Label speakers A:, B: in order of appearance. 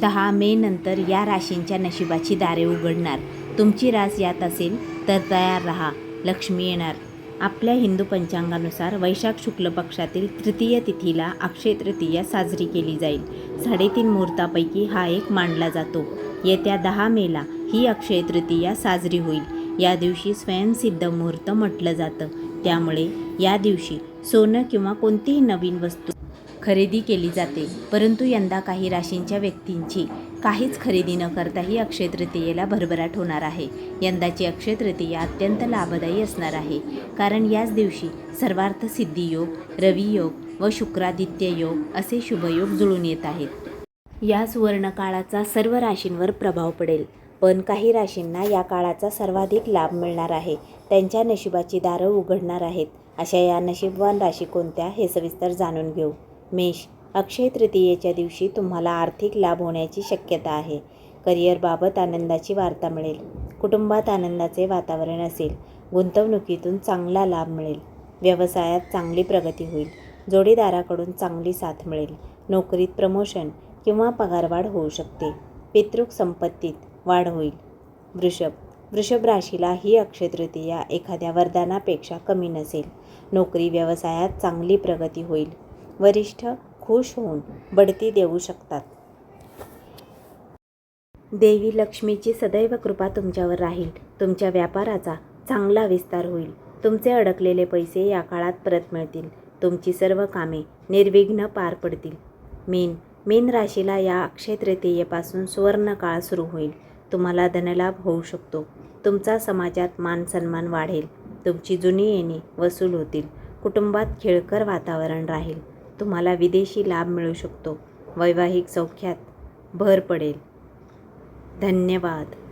A: दहा मे नंतर या राशींच्या नशिबाची दारे उघडणार. तुमची रास यात असेल तर तयार रहा. लक्ष्मी येणार. आपल्या हिंदू पंचांगानुसार वैशाख शुक्ल पक्षातील तृतीय तिथीला अक्षय तृतीया साजरी केली जाईल. साडेतीन मुहूर्तापैकी हा एक मानला जातो. येत्या दहा मेला ही अक्षय तृतीया साजरी होईल. या दिवशी स्वयंसिद्ध मुहूर्त म्हटलं जातं. त्यामुळे या दिवशी सोनं किंवा कोणतीही नवीन वस्तू खरेदी केली जाते. परंतु यंदा काही राशींच्या व्यक्तींची काहीच खरेदी न करता ही अक्षय तृतीयेला भरभराट होणार आहे. यंदाची अक्षय तृतीया अत्यंत लाभदायी असणार आहे. कारण याच दिवशी सर्वार्थ सिद्धी योग रवियोग व शुक्रादित्य योग असे शुभयोग जुळून येत आहेत. या सुवर्णकाळाचा सर्व राशींवर प्रभाव पडेल. पण काही राशींना या काळाचा सर्वाधिक लाभ मिळणार आहे. त्यांच्या नशिबाची दारं उघडणार आहेत. अशा या नशीबवान राशी कोणत्या हे सविस्तर जाणून घेऊ. मेष अक्षय तृतीयेच्या दिवशी तुम्हाला आर्थिक लाभ होण्याची शक्यता आहे. करिअरबाबत आनंदाची वार्ता मिळेल. कुटुंबात आनंदाचे वातावरण असेल. गुंतवणुकीतून चांगला लाभ मिळेल. व्यवसायात चांगली प्रगती होईल. जोडीदाराकडून चांगली साथ मिळेल. नोकरीत प्रमोशन किंवा पगारवाढ होऊ शकते. पितृक संपत्तीत वाढ होईल. वृषभ वृषभ राशीला ही अक्षय तृतीया एखाद्या वरदानापेक्षा कमी नसेल. नोकरी व्यवसायात चांगली प्रगती होईल. वरिष्ठ खुश होऊन बढती देऊ शकतात. देवी लक्ष्मीची सदैव कृपा तुमच्यावर राहील. तुमच्या व्यापाराचा चांगला विस्तार होईल. तुमचे अडकलेले पैसे या काळात परत मिळतील. तुमची सर्व कामे निर्विघ्न पार पडतील. मीन मीन राशीला या अक्षय तृतीयेपासून सुवर्ण काळ सुरू होईल. तुम्हाला धनलाभ होऊ शकतो. तुमचा समाजात मान सन्मान वाढेल. तुमची जुनी येणी वसूल होतील. कुटुंबात खेळकर वातावरण राहील. तुम्हाला विदेशी लाभ मिळू शकतो. वैवाहिक सौख्यात भर पडेल. धन्यवाद.